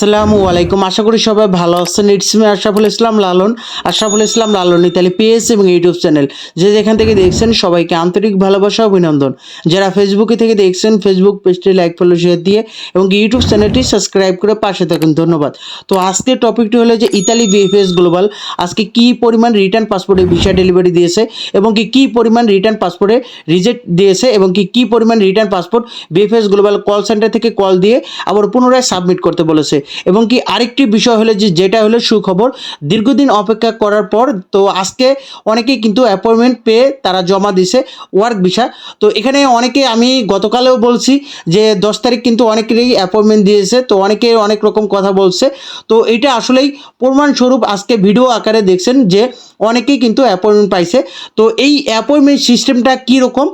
আসসালামু আলাইকুম। আশা করি সবাই ভালো আছেন। It's me Ashraful Islam Lalon. Ashraful Islam Lalon Italy page এবং ইউটিউব চ্যানেল যে যেখান থেকে দেখছেন, সবাইকে আন্তরিক ভালোবাসা, অভিনন্দন। যারা ফেসবুকে থেকে দেখছেন ফেসবুক পেজটি লাইক ফলো শেয়ার দিয়ে এবং ইউটিউব চ্যানেলটি সাবস্ক্রাইব করে পাশে থাকুন। ধন্যবাদ। তো আজকের টপিকটি হলো যে ইতালি বিএফএস গ্লোবাল আজকে কি পরিমাণ রিটার্ন পাসপোর্টে ভিসা ডেলিভারি দিয়েছে এবং কি কি পরিমাণ রিটার্ন পাসপোর্টে রিজেক্ট দিয়েছে এবং কি কি পরিমাণ return passport VFS global call centre থেকে কল দিয়ে আবার পুনরায় সাবমিট করতে বলেছে। এবং কি আরেকটি বিষয় হলো যে যেটা হলো সুখবর, দীর্ঘদিন অপেক্ষা করার পর তো আজকে অনেকেই কিন্তু অ্যাপয়েন্টমেন্ট পেয়ে তারা জমা দিছে ওয়ার্ক ভিসা তো এখানে অনেকে আমি গতকালেও বলছি যে দশ তারিখ কিন্তু অনেকেরই অ্যাপয়েন্টমেন্ট দিয়েছে, তো অনেকে অনেক রকম কথা বলছে। তো এটা আসলেই প্রমাণস্বরূপ আজকে ভিডিও আকারে দেখছেন যে অনেকেই কিন্তু অ্যাপয়েন্টমেন্ট পাইছে। তো এই অ্যাপয়েন্টমেন্ট সিস্টেমটা কীরকম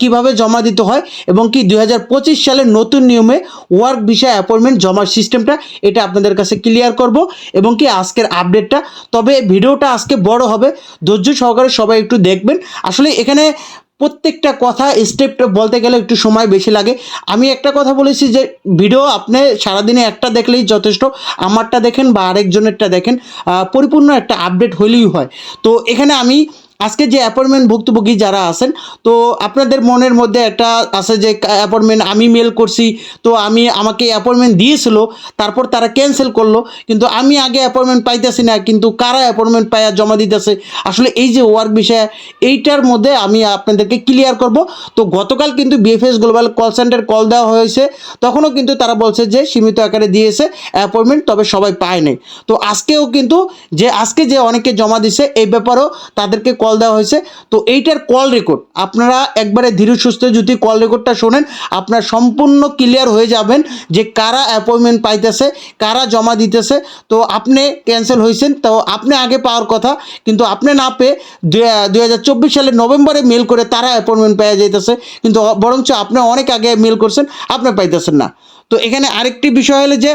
কীভাবে জমা দিতে হয় এবং কি দুই সালের নতুন নিয়মে ওয়ার্ক ভিসা অ্যাপয়েন্টমেন্ট জমার সিস্টেমটা এটা আপনাদের কাছে ক্লিয়ার করব। এবং কি আজকের আপডেটটা তবে ভিডিওটা আজকে বড় হবে। ধৈর্য সহকারে সবাই একটু দেখবেন। আসলে এখানে প্রত্যেকটা কথা স্টেপটা বলতে গেলে একটু সময় বেশি লাগে। আমি একটা কথা বলেছি যে ভিডিও আপনি সারাদিনে একটা দেখলেই যথেষ্ট। আমারটা দেখেন বা আরেকজনেরটা দেখেন পরিপূর্ণ একটা আপডেট হলেই হয়। তো এখানে আমি আজকে যে অ্যাপয়েন্টমেন্ট ভুক্তভোগী যারা আছেন, তো আপনাদের মনের মধ্যে একটা আছে যে অ্যাপয়েন্টমেন্ট আমি মেল করছি, তো আমি আমাকে অ্যাপয়েন্টমেন্ট দিয়েছিল, তারপর তারা ক্যান্সেল করল, কিন্তু আমি আগে অ্যাপয়েন্টমেন্ট পাইতেছি না, কিন্তু কারা অ্যাপয়েন্টমেন্ট পাইয়া জমা দিতেছে? আসলে এই যে ওয়ার্ক বিষয়, এইটার মধ্যে আমি আপনাদেরকে ক্লিয়ার করব। তো গতকাল কিন্তু VFS global call centre call দেওয়া হয়েছে, তখনও কিন্তু তারা বলছে যে, সীমিত আকারে দিয়েছে অ্যাপয়েন্টমেন্ট তবে সবাই পায় নাই। তো আজকেও কিন্তু যে, আজকে যে অনেকে জমা দিছে, এই ব্যাপারেও তাদেরকে কল দেওয়া হয়েছে, তো এইটার কল রেকর্ড আপনারা একবারে ধীরে সুস্থ যদি কল রেকর্ডটা শোনেন, আপনার সম্পূর্ণ ক্লিয়ার হয়ে যাবেন যে কারা অ্যাপয়েন্টমেন্ট পাইতেছে, কারা জমা দিতেছে, তো আপনি ক্যান্সেল হয়েছেন তো আপনি আগে পাওয়ার কথা, কিন্তু আপনি না পেয়ে দুই হাজার চব্বিশ সালের নভেম্বরে মেল করে তারা অ্যাপয়েন্টমেন্ট পেয়ে যাইতেছে, কিন্তু বরঞ্চ আপনি অনেক আগে মেল করছেন, আপনি পাইতেছেন না। তো এখানে আরেকটি বিষয় হলো যে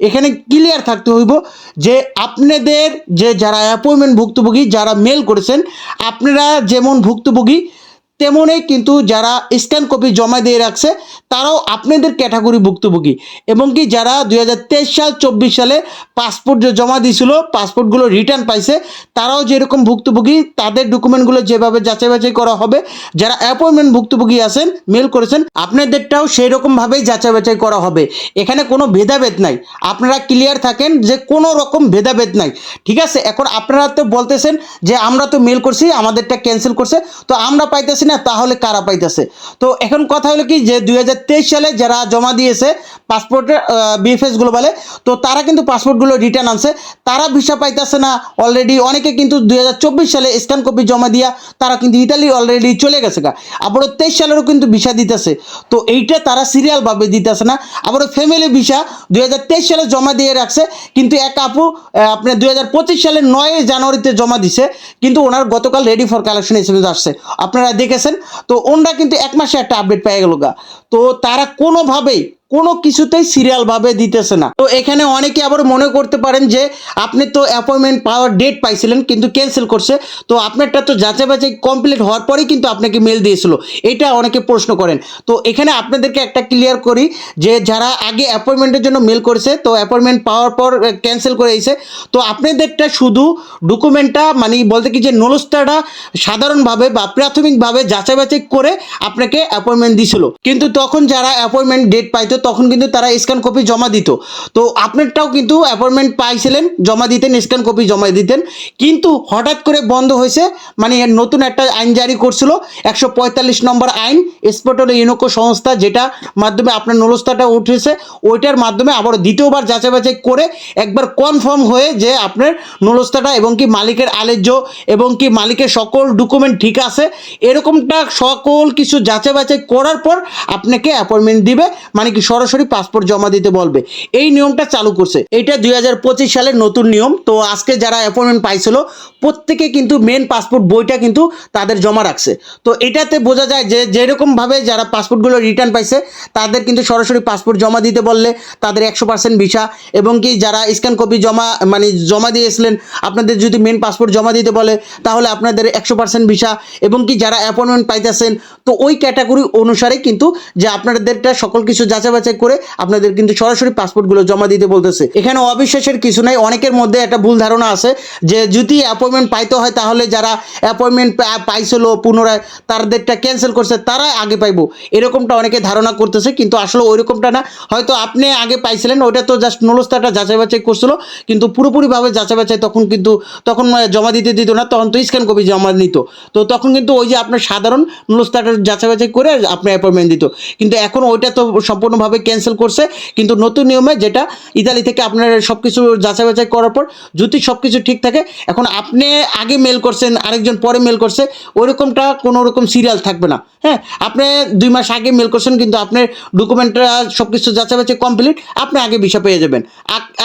এখানে ক্লিয়ার থাকতে হইব যে আপনাদের যে যারা অ্যাপয়েন্টমেন্ট ভুক্তভোগী যারা মেল করেছেন, আপনারা যেমন ভুক্তভোগী তেমনই কিন্তু যারা স্ক্যান কপি জমা দিয়ে রাখছে, তারাও আপনাদের ক্যাটাগরি ভুক্তভোগী। এবং কি যারা দু হাজার তেইশ সাল, চব্বিশ সালে পাসপোর্ট যে জমা দিয়েছিল পাসপোর্টগুলো রিটার্ন পাইছে, তারাও যেরকম ভুক্তভোগী, তাদের ডকুমেন্টগুলো যেভাবে যাচাই বাছাই করা হবে, যারা অ্যাপয়েন্টমেন্ট ভুক্তভোগী আছেন মেল করেছেন, আপনাদেরটাও সেই রকমভাবেই যাচাই বাছাই করা হবে। এখানে কোনো ভেদাভেদ নাই। আপনারা ক্লিয়ার থাকেন যে কোনো রকম ভেদাভেদ নাই। ঠিক আছে? এখন আপনারা তো বলতেছেন যে আমরা তো মেল করছি, আমাদেরটা ক্যান্সেল করছে। তো আমরা পাইতেছি না, তাহলে কারা পাইতেছে? তো এখন কথা হলো কি যে দুই সালে যারা জমা দিয়েছে পাসপোর্টের বিএফএস গ্লোবালে তো তারা কিন্তু পাসপোর্টগুলো রিটার্ন আনছে। তারা ভিসা পাইতেছে না অলরেডি অনেকে কিন্তু দুই সালে স্ক্যান কপি জমা দিয়া তারা কিন্তু ইতালি অলরেডি চলে গেছে গা। আবারও তেইশ সালেরও কিন্তু ভিসা দিতেছে। তো এইটা তারা সিরিয়ালভাবে দিতেছে না। আবারও ফ্যামিলি ভিসা দুই হাজার তেইশ সালে জমা দিয়ে রাখছে। কিন্তু এক আপু আপনার দুই সালের নয় জানুয়ারিতে জমা দিছে। কিন্তু ওনার গতকাল রেডি ফর কালেকশন এসএমএস আসছে। আপনারা দেখেছেন তো ওনরা কিন্তু এক মাসে একটা আপডেট পেয়ে গেল গা। তো তারা কোনোভাবেই কোনো কিছুতেই সিরিয়ালভাবে দিতেছে না। তো এখানে অনেকে আবার মনে করতে পারেন যে, আপনি তো অ্যাপয়েন্টমেন্ট পাওয়ার ডেট পাইছিলেন, কিন্তু ক্যান্সেল করছে। তো আপনারটা তো যাচাই বাছাই কমপ্লিট হওয়ার পরেই কিন্তু আপনাকে মেল দিয়েছিল। এটা অনেকে প্রশ্ন করেন। তো এখানে আপনাদেরকে একটা ক্লিয়ার করি যে, যারা আগে অ্যাপয়েন্টমেন্টের জন্য মেল করেছে, তো অ্যাপয়েন্টমেন্ট পাওয়ার পর ক্যান্সেল করে এসে তো আপনাদেরটা শুধু ডকুমেন্টটা মানে বলতে কি যে, নলস্তাটা সাধারণভাবে বা প্রাথমিকভাবে যাচাই বাছাই করে আপনাকে অ্যাপয়েন্টমেন্ট দিছিল কিন্তু তখন যারা অ্যাপয়েন্টমেন্ট ডেট পাইতো তখন কিন্তু তারা স্ক্যান কপি জমা দিত। তো আপনারটাও কিন্তু অ্যাপয়েন্টমেন্ট পাইছিলেন, জমা দিতেন স্ক্যান কপি জমা দিতেন। কিন্তু হঠাৎ করে বন্ধ হয়েছে মানে নতুন একটা আইন জারি করছিল, একশো পঁয়তাল্লিশ নম্বর আইন স্পোর্টল ইউনোকো সংস্থা, যেটা মাধ্যমে আপনার নলস্তাটা উঠেছে, ওইটার মাধ্যমে আবার দ্বিতীয়বার যাচাই বাছাই করে একবার কনফার্ম হয়ে যে আপনার নলস্তাটা এবং কি মালিকের আলেজ্য এবং কি মালিকের সকল ডকুমেন্ট ঠিক আছে, এরকমটা সকল কিছু যাচাই বাছাই করার পর আপনাকে অ্যাপয়েন্টমেন্ট দিবে মানে কি সরাসরি পাসপোর্ট জমা দিতে বলবে। এই নিয়মটা চালু করছে। এটা দুই হাজার পঁচিশ সালের নতুন নিয়ম। তো আজকে যারা অ্যাপয়েন্টমেন্ট পাইছিল, প্রত্যেকে কিন্তু মেন পাসপোর্ট বইটা কিন্তু তাদের জমা রাখছে। তো এটাতে বোঝা যায় যে, যেরকমভাবে যারা পাসপোর্টগুলো রিটার্ন পাইছে, তাদের কিন্তু সরাসরি পাসপোর্ট জমা দিতে বললে তাদের একশো পার্সেন্ট ভিসা এবং কি যারা স্ক্যান কপি জমা মানে জমা দিয়েছিলেন, আপনাদের যদি মেন পাসপোর্ট জমা দিতে বলে, তাহলে আপনাদের একশো পার্সেন্ট ভিসা এবং কি যারা অ্যাপয়েন্টমেন্ট পাইতেছেন, তো ওই ক্যাটাগরি অনুসারে কিন্তু যে আপনাদেরটা সকল কিছু যাচাই বাছাই করে আপনাদের কিন্তু সরাসরি পাসপোর্টগুলো জমা দিতে বলতেছে। এখানে অবিশ্বাসের কিছু নাই, অনেকের মধ্যে একটা ভুল ধারণা আছে যে যদি অ্যাপয়েন্টমেন্ট পাইতে হয় তাহলে যারা অ্যাপয়েন্টমেন্ট পাইছিল পুনরায়, তাদেরটা ক্যান্সেল করছে, তারা আগে পাইবো। এরকমটা অনেকে ধারণা করতেছে, কিন্তু আসলে ওইরকমটা না। হয়তো আপনি আগে পাইছিলেন ওটা তো জাস্ট নুলস্তাটা যাচাই বাছাই করছিল, কিন্তু পুরোপুরিভাবে যাচাই বাছাই তখন কিন্তু, তখন জমা দিতে দিত না, তখন তো স্ক্যান কপি জমা নিত। তো তখন কিন্তু ওই যে আপনার সাধারণ নুলস্তাটা যাচাই বাছাই করে আপনি অ্যাপয়েন্টমেন্ট দিত। কিন্তু এখন ওইটা তো সম্পূর্ণভাবে ক্যান্সেল করছে। কিন্তু নতুন নিয়মে যেটা ইতালি থেকে আপনার সব কিছু যাচাই বাছাই করার পর যদি সব কিছু ঠিক থাকে, এখন আপনি আগে মেল করছেন, আরেকজন পরে মেল করছে, ওইরকমটা কোনো রকম সিরিয়াল থাকবে না। হ্যাঁ আপনি দুই মাস আগে মেল করছেন কিন্তু আপনার ডকুমেন্টটা সব কিছু যাচাই বাছাই কমপ্লিট আপনি আগে ভিসা পেয়ে যাবেন।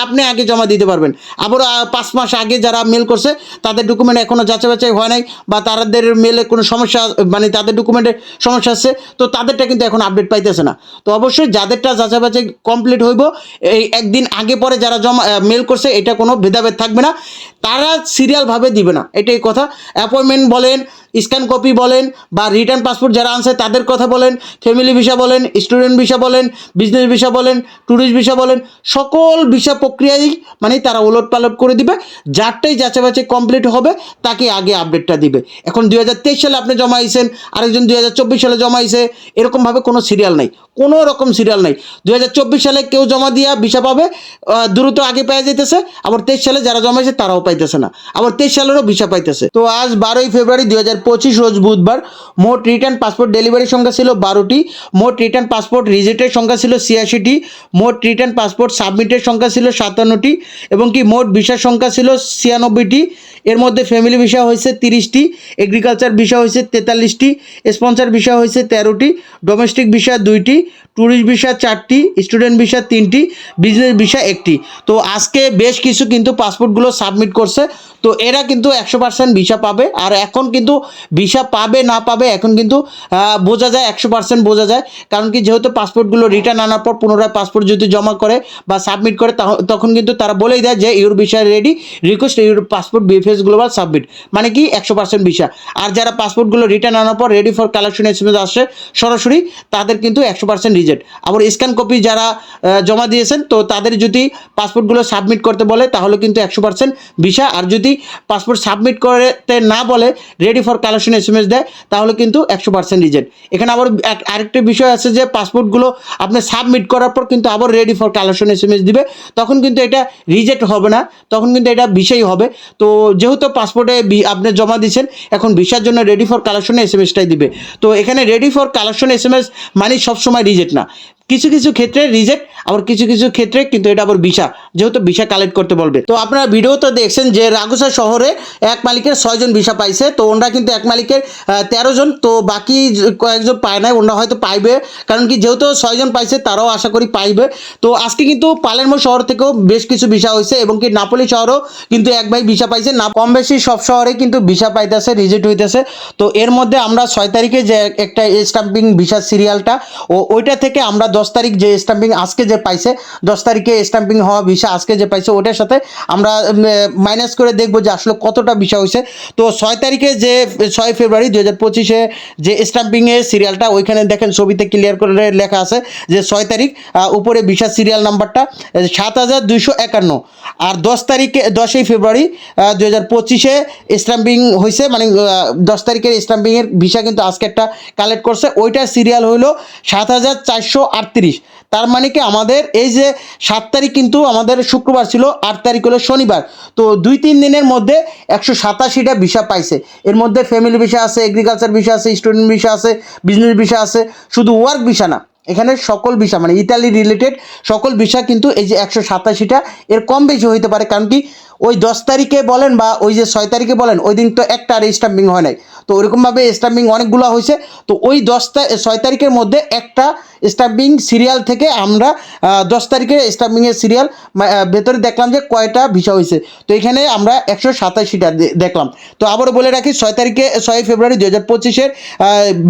আপনি আগে জমা দিতে পারবেন। আবার পাঁচ মাস আগে যারা মেল করছে, তাদের ডকুমেন্ট এখনও যাচাই বাছাই হয় নাই বা তাদের মেলে কোনো সমস্যা মানে তাদের ডকুমেন্টের সমস্যা আছে, তো তাদেরটা কিন্তু এখন আপডেট পাইতেছে না। তো অবশ্যই যাদেরটা যাচাই বাছাই কমপ্লিট হইব। এই একদিন আগে পরে যারা জমা মেল করছে, এটা কোনো ভেদাভেদ থাকবে না। তারা সিরিয়ালভাবে দিবে না, এটাই কথা। অ্যাপয়েন্টমেন্ট বলেন স্ক্যান কপি বলেন বা রিটার্ন পাসপোর্ট যারা আনছে তাদের কথা বলেন, ফ্যামিলি ভিসা বলেন, স্টুডেন্ট ভিসা বলেন বিজনেস ভিসা বলেন ট্যুরিস্ট ভিসা বলেন, সকল ভিসা প্রক্রিয়াই মানে তারা ওলট পালট করে দিবে। যারটাই যাচাই বাছাই কমপ্লিট হবে, তাকে আগে আপডেটটা দিবে। এখন দুই হাজার তেইশ সালে আপনি জমা আইছেন, আরেকজন দুই হাজার চব্বিশ সালে জমা আইছে, এরকমভাবে কোনো সিরিয়াল নাই। কোনো রকম সিরিয়াল নাই। দু হাজার চব্বিশ সালে কেউ জমা দিয়া ভিসা পাবে দ্রুত আগে পেয়ে যেতেছে আবার তেইশ সালে যারা জমাইছে তারাও পাইতেছে না। আবার তেইশ সালেরও ভিসা পাইতেছে। তো আজ বারোই ফেব্রুয়ারি দুই হাজার পঁচিশ রোজ বুধবার, মোট রিটার্ন পাসপোর্ট ডেলিভারির সংখ্যা ছিল বারোটি, মোট রিটার্ন পাসপোর্ট রিজেক্টের সংখ্যা ছিল ছিয়াশিটি, মোট রিটার্ন পাসপোর্ট সাবমিটের সংখ্যা ছিল সাতান্নটি এবং কি মোট ভিসার সংখ্যা ছিল ছিয়ানব্বইটি। এর মধ্যে ফ্যামিলি ভিসা হয়েছে তিরিশটি এগ্রিকালচার ভিসা হয়েছে তেতাল্লিশটি স্পন্সর ভিসা হয়েছে তেরোটি ডোমেস্টিক ভিসা দুইটি ট্যুরিস্ট ভিসা চারটি স্টুডেন্ট ভিসা তিনটি বিজনেস ভিসা একটি। তো আজকে বেশ কিছু কিন্তু পাসপোর্টগুলো সাবমিট করছে, তো এরা কিন্তু একশো পার্সেন্ট ভিসা পাবে। আর এখন কিন্তু ভিসা পাবে, না পাবে, এখন কিন্তু বোঝা যায়, একশো পার্সেন্ট বোঝা যায়। কারণ কি, যেহেতু পাসপোর্টগুলো রিটার্ন আনার পর পুনরায় পাসপোর্ট যদি জমা করে বা সাবমিট করে তখন কিন্তু তারা বলেই দেয় যে your visa ready request your passport VFS global submit মানে কি, একশো পার্সেন্ট ভিসা আর যারা পাসপোর্টগুলো রিটার্ন আনার পর রেডি ফর কালেকশন এস আসে, সরাসরি তাদের কিন্তু একশো পার্সেন্ট রিজেক্ট আবার স্ক্যান কপি যারা জমা দিয়েছেন, তো তাদের যদি পাসপোর্টগুলো সাবমিট করতে বলে, তাহলে কিন্তু একশো পার্সেন্ট ভিসা আর যদি পাসপোর্ট সাবমিট করতে না বলে ready for collection S M S দেয়, তাহলে কিন্তু একশো পার্সেন্ট রিজেক্ট এখানে আবার আরেকটা বিষয় আছে যে পাসপোর্টগুলো আপনি সাবমিট করার পর কিন্তু আবার ready for collection S M S দিবে, তখন কিন্তু এটা রিজেক্ট হবে না, তখন কিন্তু এটা বিষয় হবে। তো যেহেতু পাসপোর্টে আপনি জমা দিচ্ছেন এখন ভিসার জন্য রেডি ফর কালেকশনে এস এম এসটাই দিবে। তো এখানে ready for collection S M S মানে সবসময় রিজেক্ট না। কিছু কিছু ক্ষেত্রে রিজেক্ট আবার কিছু কিছু ক্ষেত্রে কিন্তু এটা আবার ভিসা, যেহেতু ভিসা কালেক্ট করতে বলবে। তো আপনারা ভিডিও তো দেখছেন যে রাগুসা শহরে এক মালিকের ছয়জন ভিসা পাইছে, তো ওনারা কিন্তু এক মালিকের তেরো জন, তো বাকি কয়েকজন পায় নাই, ওনারা হয়তো পাইবে। কারণ কি, যেহেতু ছয়জন পাইছে, তারাও আশা করি পাইবে। তো আজকে কিন্তু পালেরমো শহর থেকেও বেশ কিছু ভিসা হয়েছে, এবং কি নাপোলি শহরও কিন্তু এক ভাই ভিসা পাইছে। না, কম বেশি সব শহরে কিন্তু ভিসা পাইতেছে রিজেক্ট হইতেছে। তো এর মধ্যে আমরা ছয় তারিখে যে একটা স্টাম্পিং ভিসা সিরিয়ালটা ও ওইটা থেকে আমরা দশ তারিখ যে স্টাম্পিং আজকে যে পাইছে, দশ তারিখে স্টাম্পিং হওয়া ভিসা আজকে যে পাইছে, ওটার সাথে আমরা মাইনাস করে দেখব যে আসলে কতটা ভিসা হয়েছে। তো ছয় তারিখে যে, ছয় ফেব্রুয়ারি দু হাজার পঁচিশে যে স্টাম্পিংয়ের সিরিয়ালটা ওইখানে দেখেন ছবিতে ক্লিয়ার করে লেখা আছে যে ছয় তারিখ উপরে ভিসা সিরিয়াল নাম্বারটা সাত হাজার দুইশো একান্ন। আর দশ তারিখে, দশই ফেব্রুয়ারি দু হাজার পঁচিশে স্টাম্পিং হয়েছে মানে দশ তারিখের স্টাম্পিংয়ের ভিসা কিন্তু আজকে একটা কালেক্ট করছে। ওইটার সিরিয়াল হইল সাত হাজার চারশো আটত্রিশ। তার মানে কি আমাদের এই যে সাত তারিখ কিন্তু আমাদের শুক্রবার ছিল, আট তারিখ হলো শনিবার। তো দুই তিন দিনের মধ্যে একশো সাতাশিটা ভিসা পাইছে। এর মধ্যে ফ্যামিলি ভিসা আছে এগ্রিকালচার ভিসা আছে স্টুডেন্ট ভিসা আছে বিজনেস ভিসা আছে, শুধু ওয়ার্ক ভিসা না, এখানে সকল ভিসা মানে ইতালি রিলেটেড সকল ভিসা কিন্তু এই যে একশো সাতাশিটা, এর কম বেশি হইতে পারে। কারণ কি ওই দশ তারিখে বলেন বা ওই যে ছয় তারিখে বলেন, ওই দিন তো একটা আর স্টাম্পিং হয় নাই। তো ওইরকমভাবে স্টাম্পিং অনেকগুলো হয়েছে। তো ওই দশ ছয় তারিখের মধ্যে একটা স্টাম্পিং সিরিয়াল থেকে আমরা দশ তারিখে স্টাম্পিংয়ের সিরিয়াল ভেতরে দেখলাম যে কয়টা ভিসা হয়েছে। তো এখানে আমরা একশো সাতাশিটা দেখলাম। তো আবারও বলে রাখি, ছয় তারিখে, ছয় ফেব্রুয়ারি দু হাজার পঁচিশের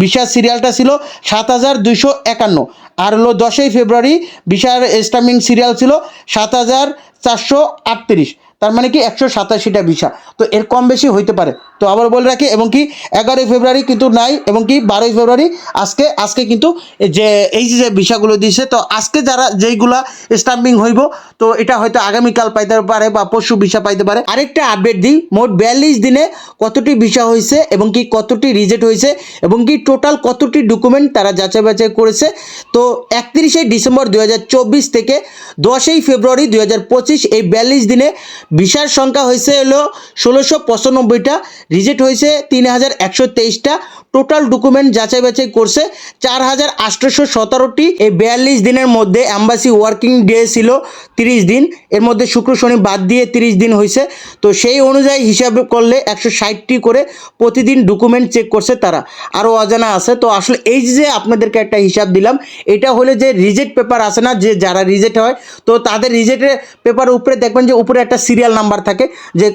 ভিসা সিরিয়ালটা ছিল সাত হাজার দুইশো একান্ন। আর হলো দশই ফেব্রুয়ারি ভিসার স্টাম্পিং সিরিয়াল ছিল সাত হাজার চারশো আটত্রিশ। তার মানে কি একশো সাতাশিটা ভিসা। তো এর কম বেশি হইতে পারে। তো আবার বলে রাখি, এবং কি এগারোই ফেব্রুয়ারি কিন্তু নাই, এবং কি বারোই ফেব্রুয়ারি আজকে আজকে কিন্তু যে এই যে বিষয়গুলো দিয়েছে, তো আজকে যারা যেইগুলা স্টাম্পিং হইব, তো এটা হয়তো আগামীকাল পাইতে পারে বা পরশু ভিসা পাইতে পারে। আরেকটা আপডেট দিই, মোট বিয়াল্লিশ দিনে কতটি ভিসা হয়েছে, এবং কি কতটি রিজেক্ট হয়েছে, এবং কি টোটাল কতটি ডকুমেন্ট তারা যাচাই বাছাই করেছে। তো একত্রিশে ডিসেম্বর দু হাজার চব্বিশ থেকে দশই ফেব্রুয়ারি দু হাজার পঁচিশ এই বিয়াল্লিশ দিনে ভিসার সংখ্যা হয়েছে হলো ষোলোশো পঁচানব্বইটা রিজেক্ট হয়েছে তিন হাজার একশো তেইশটা। টোটাল ডকুমেন্ট যাচাই বাছাই করছে চার হাজার আটশোশো সতেরোটি। এই বিয়াল্লিশ দিনের মধ্যে অ্যাম্বাসি ওয়ার্কিং ডে ছিল তিরিশ দিন। এর মধ্যে শুক্র, শনি বাদ দিয়ে তিরিশ দিন হয়েছে। তো সেই অনুযায়ী হিসাব করলে একশো ষাটটি করে প্রতিদিন ডকুমেন্ট চেক করছে তারা। আরও অজানা আছে। তো আসলে এই যে আপনাদেরকে একটা হিসাব দিলাম, এটা হলে যে রিজেক্ট পেপার আছে না, যে যারা রিজেক্ট হয়, তো তাদের রিজেক্টের পেপার উপরে দেখবেন যে উপরে একটা সিরিয়াল নাম্বার থাকে, যে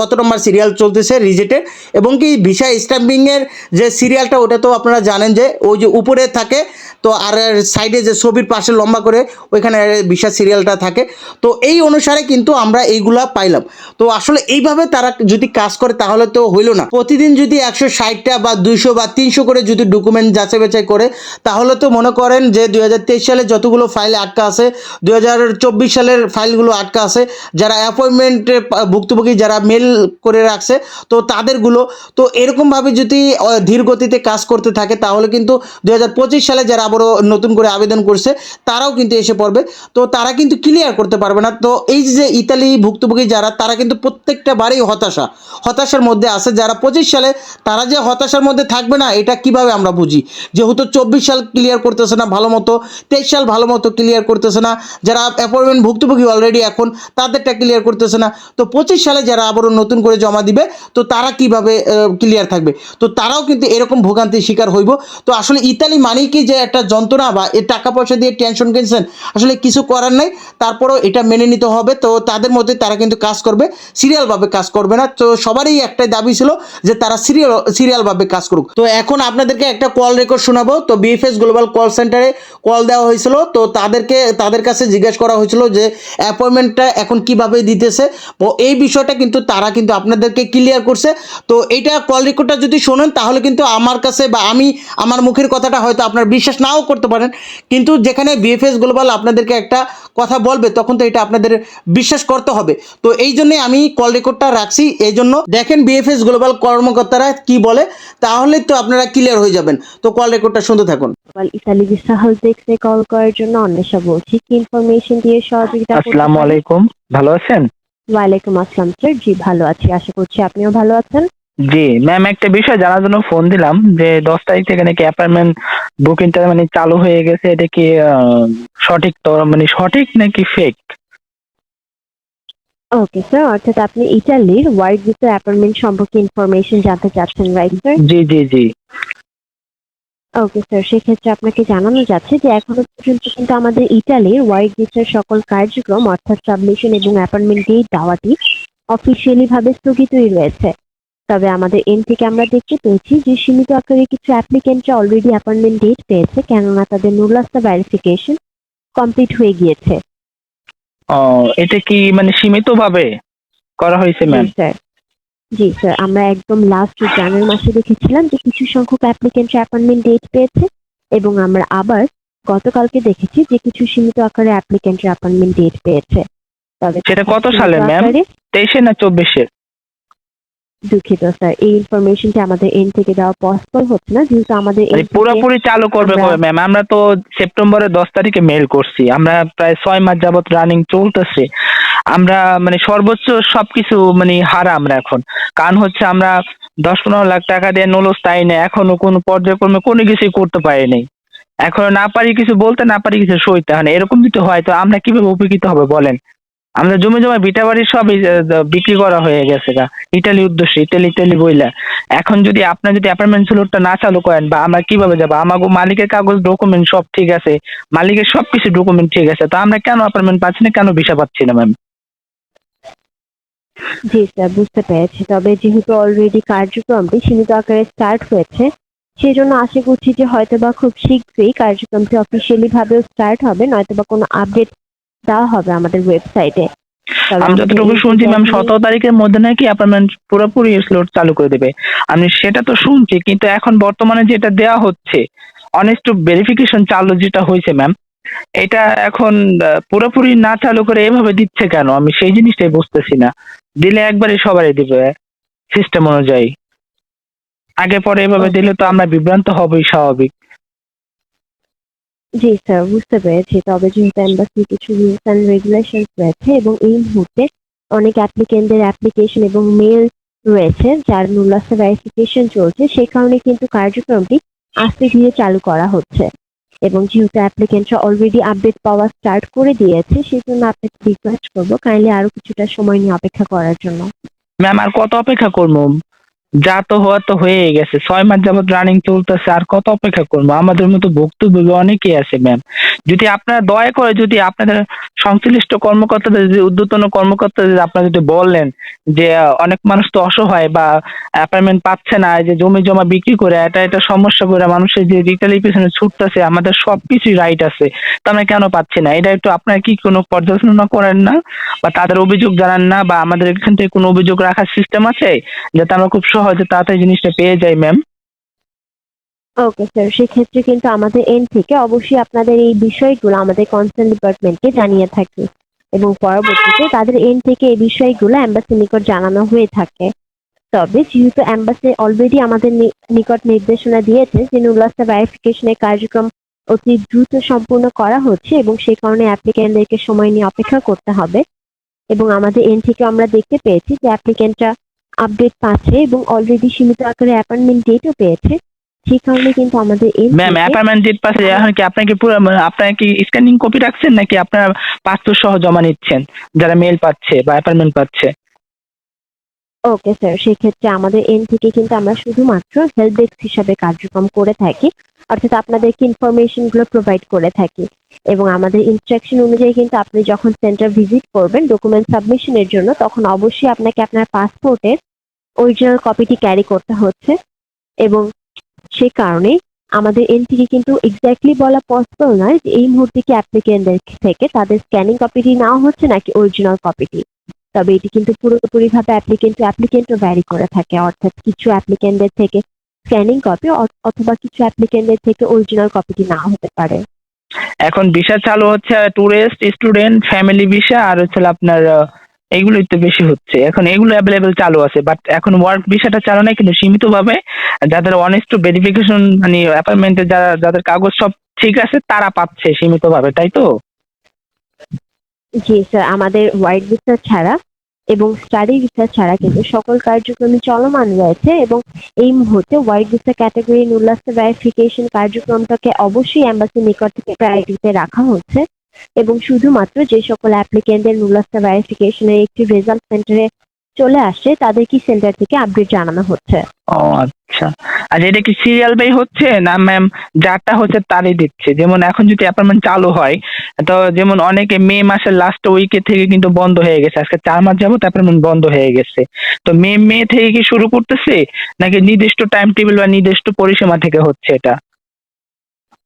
কত নম্বর সিরিয়াল চলতেছে রিজেক্টের এবং কি ভিসা স্ট্যাম্পিংয়ের যে সিরিয়ালটা ওটা তো আপনারা জানেন যে, ওই যে উপরে থাকে, তো আর সাইডে যে ছবির পাশে লম্বা করে, ওইখানে ভিসা সিরিয়ালটা থাকে। তো এই অনুসারে কিন্তু আমরা এইগুলা পাইলাম। তো আসলে এইভাবে তারা যদি কাজ করে, তাহলে তো হইল না। প্রতিদিন যদি একশো ষাটটা বা দুইশো বা তিনশো করে যদি ডকুমেন্ট যাচাই বাছাই করে, তাহলে তো মনে করেন যে দুই হাজার তেইশ সালে যতগুলো ফাইল আটকা আছে, দুই হাজার চব্বিশ সালের ফাইলগুলো আটকা আছে, যারা অ্যাপয়েন্টমেন্টে ভুক্তভোগী যারা মেল করে রাখছে, তো তাদেরগুলো, তো এরকমভাবে যদি ধীর গতিতে কাজ করতে থাকে, তাহলে কিন্তু দু হাজার পঁচিশ সালে যারা আবারও নতুন করে আবেদন করছে, তারাও কিন্তু এসে পড়বে। তো তারা কিন্তু ক্লিয়ার করতে পারবে না। তো এই যে ইতালি ভুক্তভোগী যারা, তারা কিন্তু প্রত্যেকটা বারেই হতাশা। হতাশার মধ্যে আছে। যারা পঁচিশ সালে, তারা যে হতাশার মধ্যে থাকবে না, এটা কীভাবে আমরা বুঝি? যেহেতু চব্বিশ সাল ক্লিয়ার করতেছে না ভালো মতো, তেইশ সাল ভালো মতো ক্লিয়ার করতেছে না। যারা অ্যাপয়েন্টমেন্ট ভুক্তভোগী অলরেডি এখন, তাদেরটা ক্লিয়ার করতেছে না। তো পঁচিশ সালে যারা আবারও নতুন করে জমা দিবে, তো তারা কীভাবে ক্লিয়ার থাকবে? তো তারাও কিন্তু এরকম ভোগান্তির শিকার হইব। তো আসলে ইতালি মানেই কি যে একটা যন্ত্রণা বা এ টাকা পয়সা দিয়ে টেনশন কিনছেন? আসলে কিছু করার নাই। তারপরেও এটা মেনে নিতে হবে। তো তাদের মধ্যে তারা কিন্তু কাজ করবে। সিরিয়ালভাবে কাজ করবে না। তো সবারই একটাই দাবি ছিল যে তারা সিরিয়াল, সিরিয়ালভাবে কাজ করুক। তো এখন আপনাদেরকে একটা কল রেকর্ড শোনাবো। তো বিএফএস গ্লোবাল কল সেন্টারে কল দেওয়া হয়েছিল। তো তাদেরকে, তাদের কাছে জিজ্ঞেস করা হয়েছিল যে অ্যাপয়েন্টমেন্টটা এখন কীভাবে দিতেছে? এই বিষয়টা কিন্তু তারা কিন্তু আপনাদেরকে ক্লিয়ার করছে। তো এইটা কল রেকর্ডটা যদি শোনেন তাহলে কিন্তু আমার কাছে বা আমি আমার মুখের কথাটা হয়তো আপনার বিশ্বাস নাও করতে পারেন। কিন্তু যেখানে বিএফএস গ্লোবাল আপনাদেরকে একটা কথা বলবে তখন তো এটা আপনাদের বিশ্বাস করতে হবে। তো এই জন্যই আমি কল রেকর্ডটা রাখছি। এই জন্য দেখেন বিএফএস গ্লোবাল কর্মকর্তারা কি বলে তাহলে তো আপনারা ক্লিয়ার হয়ে যাবেন। তো কল রেকর্ডটা শুনতে থাকুন। ইতালি কল করার জন্য অন্বেষা বলছি। কি ইনফরমেশন দিয়ে সহযোগিতা আসসালামু আলাইকুম। ভালো আছেন? ওয়ালাইকুম আসসালাম স্যার জি ভালো আছি আশা করছি আপনিও ভালো আছেন। জি ম্যাম একটা বিষয় জানার জন্য ফোন দিলাম যে দশ তারিখ থেকে নাকি অ্যাপয়েন্টমেন্ট বুকিংটা মানে চালু হয়ে গেছে। এটা কি সঠিক তো মানে সঠিক নাকি ফেক ওকে স্যার অর্থাৎ আপনি ইটালির ওয়ার্ক ভিসা অ্যাপয়েন্টমেন্ট সম্পর্কে ইনফরমেশন জানতে চাচ্ছেন রাইট স্যার জি জি জি। ওকে স্যার সেক্ষেত্রে আপনাকে জানানো যাচ্ছে যে এখনও পর্যন্ত কিন্তু আমাদের ইটালির ওয়ার্ক ভিসার সকল কার্যক্রম অর্থাৎ সাবমিশন এবং অ্যাপয়েন্টমেন্ট ডেট দেওয়াটি অফিসিয়ালি ভাবে স্থগিতই রয়েছে। তবে আমাদের এন থেকে আমরা দেখতে পেয়েছি যে সীমিত আকারে কিছু অ্যাপ্লিকেন্টরা অলরেডি অ্যাপয়েন্টমেন্ট ডেট পেয়েছে কেননা তাদের নুরলাস্তা ভ্যারিফিকেশন কমপ্লিট হয়ে গিয়েছে। ও এটা কি মানে সীমিত ভাবে করা হয়েছে ম্যাম স্যার জি স্যার আমরা একদম লাস্ট জানুয়ারি মাসে দেখেছিলাম যে কিছু সংখ্যক অ্যাপ্লিকেন্ট অ্যাপয়েন্টমেন্ট ডেট পেয়েছে এবং আমরা আবার গতকালকে দেখেছি যে কিছু সীমিত আকারে অ্যাপ্লিকেন্ট অ্যাপয়েন্টমেন্ট ডেট পেয়েছে তবে সেটা কত সালে? আকারে- তেইশে না চব্বিশে দুঃখিত স্যার। এই ইনফরমেশনটা আমাদের এন থেকে দেওয়া পসিবল হচ্ছে না যেহেতু আমাদের মানে পুরোপুরি চালু করবে আমরা- কবে ম্যাম আমরা তো সেপ্টেম্বরের দশ তারিখে মেল করছি। আমরা প্রায় ছয় মাস যাবত রানিং চলতেছে। আমরা মানে সর্বোচ্চ সবকিছু মানে হারা আমরা এখন। কারণ হচ্ছে আমরা দশ পনেরো লাখ টাকা দিয়ে নলস তাই না এখনও কোনো পর্যায়ক্রমে কোনো কিছুই করতে পারি নাই। এখনও না পারি কিছু বলতে না পারি কিছু সইতে হয় না। এরকম যদি হয় তো আমরা কীভাবে উপকৃত হবে বলেন? আমরা জমি জমা ভিটা বাড়ি সবই বিক্রি করা হয়ে গেছে গা। ইটালি উদ্দেশ্যে ইটালি ইটালি বইলা। এখন যদি আপনার যদি অ্যাপার্টমেন্ট স্লোটটা না চালু করেন বা আমরা কীভাবে যাব? আমাকে মালিকের কাগজ ডকুমেন্ট সব ঠিক আছে। মালিকের সব কিছু ডকুমেন্ট ঠিক আছে। তো আমরা কেন অ্যাপার্টমেন্ট পাচ্ছি না, কেন ভিসা পাচ্ছি না ম্যাম জি স্যার বুঝতে পেরেছি। তবে যেহেতু অলরেডি কার্যক্রমটি সীমিত আকারে স্টার্ট হয়েছে সেই জন্য আশা করছি যে হয়তোবা খুব শীঘ্রই কার্যক্রমটি অফিসিয়ালি ভাবেও স্টার্ট হবে, নয়তোবা কোনো আপডেট দেওয়া হবে আমাদের ওয়েবসাইটে আমি যতটুকু শুনছি ম্যাম সতেরো তারিখের মধ্যে নাকি অ্যাপয়েন্টমেন্ট পুরোপুরি স্লট চালু করে দেবে। আমি সেটা তো শুনছি কিন্তু এখন বর্তমানে যেটা দেওয়া হচ্ছে অনেস্ট ভেরিফিকেশন চালু যেটা হয়েছে ম্যাম এটা এখন পুরোপুরি না চালু করে এভাবে দিচ্ছে কেন? আমি সেই জিনিসটাই বুঝতেছি না। দিলে একবারে সবারই দিবে সিস্টেম অনুযায়ী। আগে পরে এভাবে দিলে তো আমরা বিভ্রান্ত হবই স্বাভাবিক। জি স্যার, বুঝতে পেরেছি। তবে যেহেতু এম্বাসি কিছু রুলস অ্যান্ড রেগুলেশন রয়েছে এবং এই মুহূর্তে অনেক অ্যাপ্লিকেন্টদের অ্যাপ্লিকেশন এবং মেল রয়েছে যার নুলাসে ভেরিফিকেশন চলছে। সেই কারণে কিন্তু কার্যক্রমটি আস্তে ধীরে চালু করা হচ্ছে এবং যেহেতু অ্যাপ্লিকেন্টরা অলরেডি আপডেট পাওয়া স্টার্ট করে দিয়েছে সেই জন্য আপনাকে রিকোয়েস্ট করব। কাইন্ডলি আরও কিছুটা সময় নিয়ে অপেক্ষা করার জন্য। ম্যাম আর কত অপেক্ষা করব? যা তো হওয়া তো হয়ে গেছে। ছয় মাস যাবত রানিং চলতেছে, আর কত অপেক্ষা করব? আমাদের মতো ভুক্তভোগী অনেকেই আছে ম্যাম যদি আপনারা দয়া করে যদি আপনাদের সংশ্লিষ্ট কর্মকর্তাদের যদি ঊর্ধ্বতন কর্মকর্তাদের আপনারা যদি বললেন যে অনেক মানুষ তো অসহায় বা অ্যাপার্টমেন্ট পাচ্ছে না যে জমি জমা বিক্রি করে, এটা এটা সমস্যা করে মানুষের যে রিটেলের পিছনে ছুটতেছে আমাদের সবকিছুই রাইট আছে, তো আমরা কেন পাচ্ছি না? এটা একটু আপনারা কি কোনো পর্যালোচনা করেন না? বা তাদের অভিযোগ জানান না? বা আমাদের এখান থেকে কোনো অভিযোগ রাখার সিস্টেম আছে? যাতে আমরা খুব সহজে তাড়াতাড়ি জিনিসটা পেয়ে যাই ম্যাম ওকে স্যার সেক্ষেত্রে কিন্তু আমাদের এন্ড থেকে অবশ্যই আপনাদের এই বিষয়গুলো আমাদের কনসার্ন ডিপার্টমেন্টকে জানিয়ে থাকি। এবং পরবর্তীতে তাদের এন্ড থেকে এই বিষয়গুলো অ্যাম্বাসির নিকট জানানো হয়ে থাকে। তবে যেহেতু অ্যাম্বাসি অলরেডি আমাদের নিকট নির্দেশনা দিয়েছে যে নুলাস্তা ভেরিফিকেশনের কার্যক্রম অতি দ্রুত সম্পূর্ণ করা হচ্ছে এবং সেই কারণে অ্যাপ্লিক্যান্টদেরকে সময় নিয়ে অপেক্ষা করতে হবে। এবং আমাদের এন্ড থেকে আমরা দেখতে পেয়েছি যে অ্যাপ্লিক্যান্টরা আপডেট পাচ্ছে এবং অলরেডি সীমিত আকারে অ্যাপয়েন্টমেন্ট ডেটও পেয়েছে। সেই কারণে কিন্তু আমাদের ম্যাম অ্যাপার্টমেন্ট ডেট পাশে এখন কি আপনার কি পুরো আপনার কি স্ক্যানিং কপি রাখছেন নাকি আপনার পাসপোর্ট সহ জমা নিচ্ছেন? যারা মেল পাচ্ছে বা অ্যাপার্টমেন্ট পাচ্ছে। ওকে স্যার সেক্ষেত্রে আমাদের এন থেকে কিন্তু আমরা শুধুমাত্র হেল্প ডেস্ক হিসাবে কার্যক্রম করে থাকি। অর্থাৎ আপনাদেরকে ইনফরমেশনগুলো প্রোভাইড করে থাকি। এবং আমাদের ইনস্ট্রাকশন অনুযায়ী কিন্তু আপনি যখন সেন্টার ভিজিট করবেন ডকুমেন্ট সাবমিশনের জন্য তখন অবশ্যই আপনাকে আপনার পাসপোর্টের অরিজিনাল কপিটি ক্যারি করতে হচ্ছে। এবং সে কারণে আমাদের এন থেকে কিন্তু এক্স্যাক্টলি বলা পসিবল নয় যে এই মুহূর্তে কি অ্যাপ্লিকেন্টদের থেকে তাদের স্ক্যানিং কপিটি নেওয়া হচ্ছে নাকি অরিজিনাল কপিটি তবে এটি কিন্তু পুরোপুরিভাবে অ্যাপ্লিকেন্ট টু অ্যাপ্লিকেন্টও ভ্যারি করে থাকে, অর্থাৎ কিছু অ্যাপ্লিকেন্টদের থেকে স্ক্যানিং কপি অথবা কিছু অ্যাপ্লিকেন্টদের থেকে অরিজিনাল কপিটি নাও হতে পারে। এখন ভিসা চালু হচ্ছে ট্যুরিস্ট স্টুডেন্ট ফ্যামিলি ভিসা আর হচ্ছে আপনার আহ, এইগুলোই তো বেশি হচ্ছে। এখন এগুলো অ্যাভেলেবেল চালু আছে বাট এখন ওয়ার্ক ভিসাটা চালু নেই কিন্তু সীমিত ভাবে যাদের অনেস্ট ভেরিফিকেশন মানে অ্যাপার্টমেন্টে যারা যাদের কাগজ সব ঠিক আছে তারা পাচ্ছে সীমিত ভাবে তাই তো? জি স্যার আমাদের হোয়াইট ভিসা ছাড়া এবং স্টাডি ভিসা ছাড়া কিন্তু সকল কার্যক্রমই চলমান রয়েছে এবং এই মুহূর্তে হোয়াইট ভিসা ক্যাটাগরি নুল্লাস্ত ভেরিফিকেশন কার্যক্রমটাকে অবশ্যই অ্যাম্বাসির নিকট থেকে প্রায়োরিটিতে রাখা হচ্ছে। এবং শুধুমাত্র যে সকল অ্যাপ্লিকেন্টদের নুল্লাস্ত ভেরিফিকেশনের একটি রেজাল্ট সেন্টারে চলে আসে তাদের কি সেন্টার থেকে আপডেট জানানো হচ্ছে? ও আচ্ছা। আর এটা কি সিরিয়াল বাই হচ্ছে? না ম্যাম যারটা হচ্ছে তারই দিচ্ছে। যেমন এখন যদি অ্যাপার্টমেন্ট চালু হয় তো যেমন অনেকে মে মাসের লাস্ট উইকে থেকে কিন্তু বন্ধ হয়ে গেছে। আজকে চার মাস যাবত অ্যাপার্টমেন্ট বন্ধ হয়ে গেছে। তো মে মে থেকে কি শুরু করতেছে? নাকি নির্দিষ্ট টাইম টেবিল বা নির্দিষ্ট পরিসীমা থেকে হচ্ছে এটা?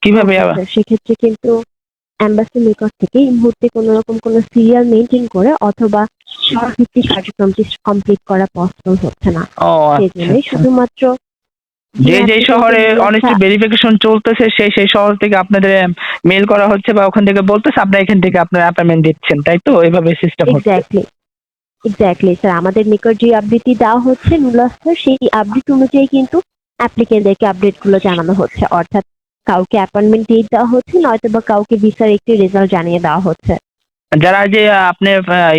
কীভাবে আবার- সেক্ষেত্রে কিন্তু অ্যাম্বাসির নিকট থেকে এই মুহূর্তে কোনো রকম কোনো সিরিয়াল মেনটেন করে অথবা শহর কার্যক্রমটি কমপ্লিট করা পসিবল হচ্ছে না। আচ্ছা জন্যই আচ্ছা। শুধুমাত্র যে যে শহরে অনেস্ট ভেরিফিকেশন চলতেছে সেই সেই শহর থেকে আপনাদের মেল করা হচ্ছে বা ওখান থেকে বলতেছে আপনারা এখান থেকে আপনার অ্যাপয়েন্টমেন্ট দিচ্ছেন তাই তো? এইভাবে সিস্টেম হচ্ছে। এক্স্যাক্টলি এক্স্যাক্টলি স্যার আমাদের নিকট যে আপডেটটি দেওয়া হচ্ছে নুলাস্তর সেই আপডেট অনুযায়ী কিন্তু অ্যাপ্লিকেন্টদেরকে আপডেটগুলো জানানো হচ্ছে। অর্থাৎ কাউকে অ্যাপয়েন্টমেন্ট ডেট দেওয়া হচ্ছে নয়তো বা কাউকে ভিসার একটি রেজাল্ট জানিয়ে দেওয়া হচ্ছে। যারা যে আপনি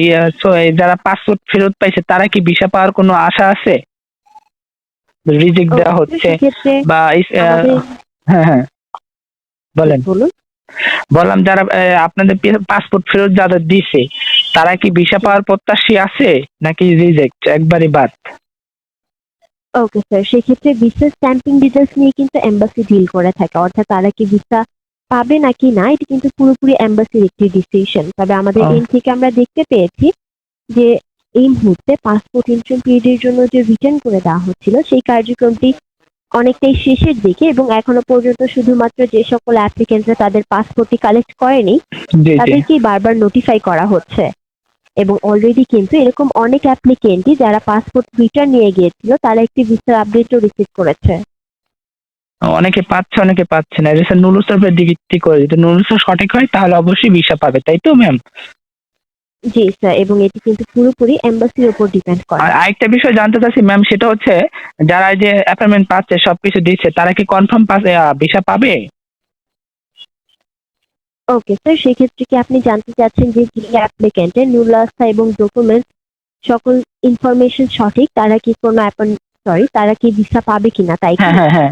ইয়ে, যারা পাসপোর্ট ফেরত পাইছে তারা কি ভিসা পাওয়ার কোনো আশা আছে? রিজেক্ট দেওয়া হচ্ছে বা হ্যাঁ হ্যাঁ বলেন। বলুন। বললাম যারা আপনাদের পাসপোর্ট ফেরত যাদের দিছে তারা কি ভিসা পাওয়ার প্রত্যাশী আছে? নাকি রিজেক্ট একবারই বাদ। ওকে স্যার সেক্ষেত্রে ভিসা স্ট্যাম্পিং ডিটেলস নিয়ে কিন্তু এম্বাসি ডিল করে থাকে। অর্থাৎ তারা কি ভিসা পাবে নাকি না এটা কিন্তু পুরোপুরি এম্বাসির একটি ডিসিশন তবে আমাদের। এন থেকে আমরা দেখতে পেয়েছি যে এই মুহূর্তে পাসপোর্ট ইন্টার্ন পিরিয়ডের জন্য যে রিটার্ন করে দেওয়া হচ্ছিল সেই কার্যক্রমটি অনেকটাই শেষের দিকে এবং এখনও পর্যন্ত শুধুমাত্র যে সকল অ্যাপ্লিকেন্টরা তাদের পাসপোর্টটি কালেক্ট করেনি তাদেরকেই বারবার নোটিফাই করা হচ্ছে। এবং অলরেডি কিন্তু এরকম অনেক অ্যাপ্লিকেন্টই যারা পাসপোর্ট রিটার্ন নিয়ে গিয়েছিল তারা একটি ভিসার আপডেটও রিসিভ করেছে। অনেকে পাচ্ছে অনেকে পাচ্ছে না। এটা নুলুসের উপর ভিত্তি করে যদি নুলুসের সঠিক হয় তাহলে অবশ্যই ভিসা পাবে তাই তো ম্যাম জি স্যার এবং এটি কিন্তু পুরোপুরি এম্বাসির উপর ডিপেন্ড করে। আর আরেকটা বিষয় জানতে চাচ্ছি ম্যাম সেটা হচ্ছে যারা এই যে অ্যাপয়েন্টমেন্ট পাচ্ছে সবকিছু দিচ্ছে তারা কি কনফার্ম ভিসা পাবে? ওকে স্যার সেক্ষেত্রে কি আপনি জানতে চাচ্ছেন যে যে অ্যাপ্লিকেন্টের নুলাস্থা এবং ডকুমেন্টস সকল ইনফরমেশন সঠিক তারা কি কোনো সরি তারা কি ভিসা পাবে কিনা তাই হ্যাঁ হ্যাঁ হ্যাঁ।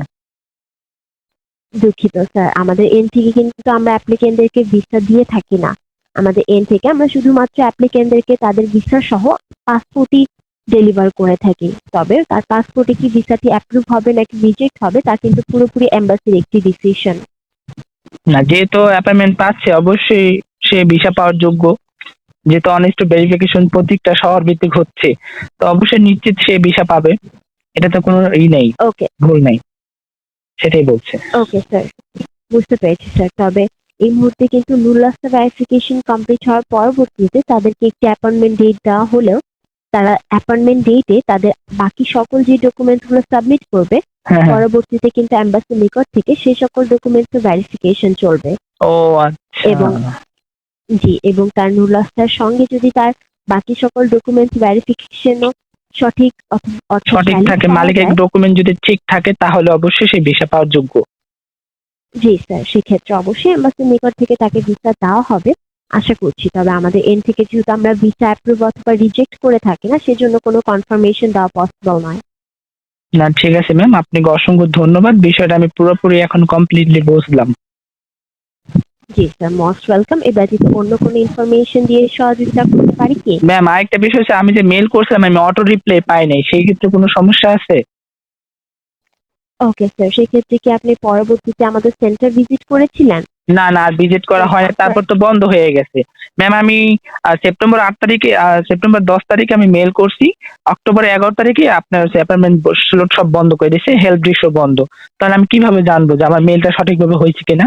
দুঃখিত স্যার আমাদের এন থেকে কিন্তু আমরা অ্যাপ্লিকেন্টদেরকে ভিসা দিয়ে থাকি না। আমাদের এন থেকে আমরা শুধুমাত্র অ্যাপ্লিকেন্টদেরকে তাদের ভিসা সহ পাসপোর্টই ডেলিভার করে থাকি। তবে তার পাসপোর্টে কি ভিসাটি অ্যাপ্রুভ হবে নাকি রিজেক্ট হবে তা কিন্তু পুরোপুরি এম্বাসির একটি ডিসিশন না যেহেতু অ্যাপয়েন্টমেন্ট পাচ্ছে অবশ্যই সে ভিসা পাওয়ার যোগ্য। যেহেতু অনেস্ট ভেরিফিকেশন প্রত্যেকটা শহর ভিত্তিক হচ্ছে তো অবশ্যই নিশ্চিত সে ভিসা পাবে। এটা তো কোনো ই নেই ওকে ভুল নেই। সেটাই বলছে। ওকে স্যার বুঝতে পেরেছি স্যার তবে এই মুহূর্তে কিন্তু নুলাস্তা ভেরিফিকেশন কমপ্লিট হওয়ার পরবর্তীতে তাদেরকে একটি অ্যাপয়েন্টমেন্ট ডেট দেওয়া হলেও তারা অ্যাপয়েন্টমেন্ট ডেটে তাদের বাকি সকল যে ডকুমেন্টগুলো সাবমিট করবে হ্যাঁ হ্যাঁ। পরবর্তীতে কিন্তু অ্যাম্বাসির নিকট থেকে সেই সকল ডকুমেন্টস ভেরিফিকেশন চলবে। ও আচ্ছা। এবং- জি এবং তার নুলাস্তার সঙ্গে যদি তার বাকি সকল ডকুমেন্টস ভেরিফিকেশনও সঠিক সঠিক থাকে মালিকের ডকুমেন্ট যদি ঠিক থাকে তাহলে অবশ্যই সে ভিসা পাওয়ার যোগ্য। জি স্যার সেক্ষেত্রে অবশ্যই এম্বাসির নিকট থেকে তাকে ভিসা দেওয়া হবে। আশা করছি। তবে আমাদের এন থেকে যেহেতু আমরা ভিসা অ্যাপ্রুভ অথবা রিজেক্ট করে থাকি না সেজন্য কোনো কনফার্মেশন দেওয়া পসিবল নয়। না ঠিক আছে ম্যাম আপনাকে অসংখ্য ধন্যবাদ। বিষয়টা আমি পুরোপুরি এখন কমপ্লিটলি বুঝলাম। জি স্যার মোস্ট ওয়েলকাম এ ব্যতীত অন্য কোনো ইনফরমেশন দিয়ে সহযোগিতা করতে পারি কি? ম্যাম আরেকটা বিষয় হচ্ছে আমি যে মেল করছিলাম আমি অটো রিপ্লাই পাই নাই। সেই ক্ষেত্রে কোনো সমস্যা আছে? ওকে স্যার সেক্ষেত্রে কি আপনি পরবর্তীতে আমাদের সেন্টার ভিজিট করেছিলেন? না না ভিজিট করা হয় তারপর তো বন্ধ হয়ে গেছে। ম্যাম আমি সেপ্টেম্বর আট তারিখে সেপ্টেম্বর দশ তারিখে আমি মেল করছি। অক্টোবর এগারো তারিখে আপনার অ্যাপার্টমেন্ট স্লট সব বন্ধ করে দিয়েছে হেল্প দৃশ্য বন্ধ। তাহলে আমি কীভাবে জানব যে আমার মেলটা সঠিকভাবে হয়েছে কিনা?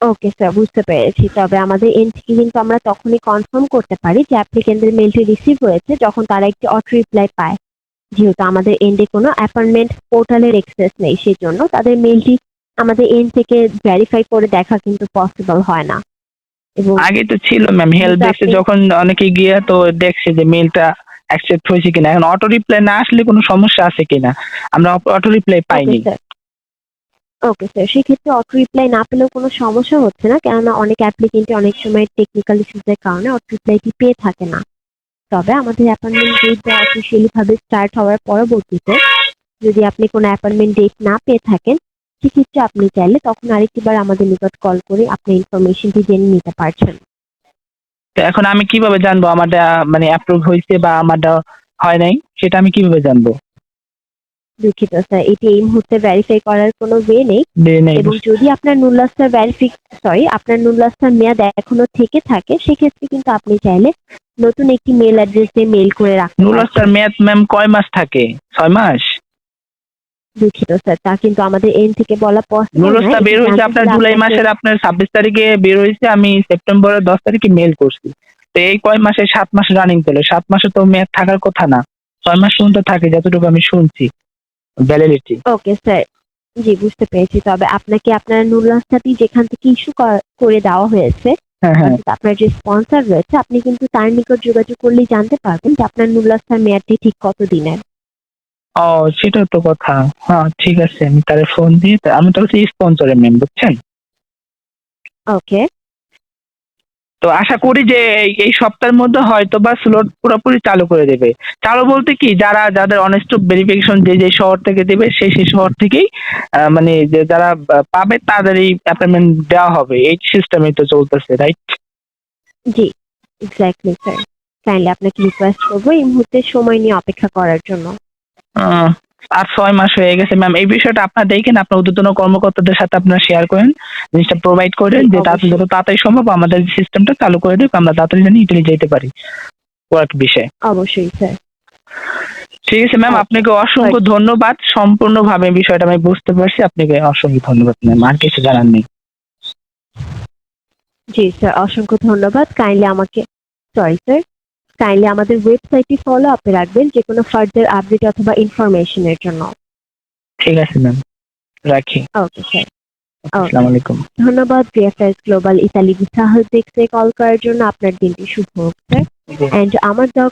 ওকে স্যার বুঝতে পেরেছি। তবে আমাদের এন থেকে কিন্তু আমরা তখনই কনফার্ম করতে পারি যে অ্যাপ্লিকেন্টের মেলটি রিসিভ হয়েছে, যখন তারা একটি অটো রিপ্লাই পায়। যেহেতু আমাদের এন্ডে কোনো অ্যাপয়েন্টমেন্ট পোর্টালের এক্সেস নেই সেই জন্য তাদের মেলটি আমাদের এন থেকে ভেরিফাই করে দেখা কিন্তু পসিবল হয় না। এবং আগে তো ছিল ম্যাম হেল্প ডেস্কে যখন অনেকে গিয়ে তো দেখছে যে মেলটা অ্যাকসেপ্ট হয়েছে কিনা এখন অটো রিপ্লাই না আসলে কোনো সমস্যা আছে কিনা? আমরা অটো রিপ্লাই পাইনি। ওকে স্যার সেক্ষেত্রে অটো রিপ্লাই না পেলেও কোনো সমস্যা হচ্ছে না কেননা অনেক অ্যাপ্লিকেন্টই অনেক সময় টেকনিক্যাল ইস্যুসের কারণে অটো রিপ্লাইটি পেয়ে থাকে না। তবে আমাদের অ্যাপয়েন্টমেন্ট ডেট অফিসিয়ালি ভাবে স্টার্ট হওয়ার পরবর্তীতে যদি আপনি কোনো অ্যাপয়েন্টমেন্ট ডেট না পেয়ে থাকেন সেক্ষেত্রে আপনি চাইলে তখন আরেকটিবার আমাদের নিকট কল করে আপনি ইনফরমেশনটি জেনে নিতে পারছেন। তো এখন আমি কীভাবে জানব আমারটা মানে অ্যাপ্রুভ হয়েছে বা আমারটা হয় নাই? সেটা আমি কীভাবে জানব? দুঃখিত স্যার এটি এই মুহূর্তে ভেরিফাই করার কোনো ওয়ে নেই। এবং যদি আপনার নুল্লাস্তার ভ্যারিফিক সরি আপনার নুল্লাস্তার মেয়াদ এখনও থেকে থাকে সেক্ষেত্রে কিন্তু আপনি চাইলে নতুন একটি মেল অ্যাড্রেস দিয়ে মেল করে রাখতে নুলাস্টার পারছেন। মেয়াদ ম্যাম কয় মাস থাকে? ছয় মাস? দুঃখিত স্যার। তা কিন্তু আমাদের এন থেকে বলা পসিবল নুলাস্টা বের হয়েছে আপনার জুলাই মাসের আপনার ছাব্বিশ তারিখে বের হয়েছে আমি সেপ্টেম্বরের দশ তারিখে মেল করছি। তো এই কয় মাসে সাত মাস রানিং পেল সাত মাসে তো মেয়াদ থাকার কথা না। ছয় মাস পর্যন্ত থাকে যতটুকু আমি শুনছি। ভ্যালিডিটি ওকে স্যার জি বুঝতে পেরেছি। তবে আপনাকে আপনার নুল্লাস্তাটি যেখান থেকে ইস্যু করে দেওয়া হয়েছে হ্যাঁ হ্যাঁ। আপনার যে স্পন্সর রয়েছে আপনি কিন্তু তার নিকট যোগাযোগ করলেই জানতে পারবেন যে আপনার নুল্লাস্তার মেয়াদটি ঠিক কত দিনের ও সেটাও তো কথা। হ্যাঁ ঠিক আছে আমি তারে ফোন দিয়ে আমি তো হচ্ছে স্পন্সরের ম্যাম বুঝছেন? ওকে তো আশা করি যে এই- এই সপ্তাহের মধ্যে হয়তো বা স্লট পুরোপুরি চালু করে দেবে। চালু বলতে কি যারা যাদের অনেস্ট ভেরিফিকেশন যে যে শহর থেকে দেবে সেই সেই শহর থেকেই মানে যে যারা পাবে তাদেরই অ্যাপয়েন্টমেন্ট দেওয়া হবে। এই সিস্টেমে তো চলতেছে রাইট জি এক্স্যাক্টলি স্যার কাইন্ডলি আপনাকে রিকোয়েস্ট করব এই মুহূর্তে সময় নিয়ে অপেক্ষা করার জন্য। আর ছয় মাস হয়ে গেছে। ম্যাম এই বিষয়টা আপনার দেখেন আপনার উদ্যোতন কর্মকর্তাদের সাথে আপনারা শেয়ার করেন জিনিসটা প্রোভাইড করেন যে অবশ্যই। যত তাড়াতাড়ি সম্ভব আমাদের সিস্টেমটা চালু করে দেবে আমরা তাড়াতাড়ি জানি ইটালি যেতে পারি ওয়ার্ক বিষয়ে। অবশ্যই স্যার ঠিক আছে ম্যাম আপনাকে অসংখ্য ধন্যবাদ। সম্পূর্ণভাবে বিষয়টা আমি বুঝতে পারছি আপনাকে অসংখ্য ধন্যবাদ ম্যাম আর কিছু জানার নেই। জি স্যার অসংখ্য ধন্যবাদ। কাইন্ডলি আমাকে সরি স্যার কাইন্ডলি আমাদের ওয়েবসাইটটি ফলো আপে রাখবেন যে কোনো ফার্দার আপডেট অথবা ইনফরমেশনের জন্য। ঠিক আছে ম্যাম রাখি। ওকে স্যার আসসালামু আলাইকুম। ধন্যবাদ বিএফএস গ্লোবাল ইতালি দেখতে কল করার জন্য। আপনার দিনটি শুভ হোক স্যার এন্ড আমার দেওয়া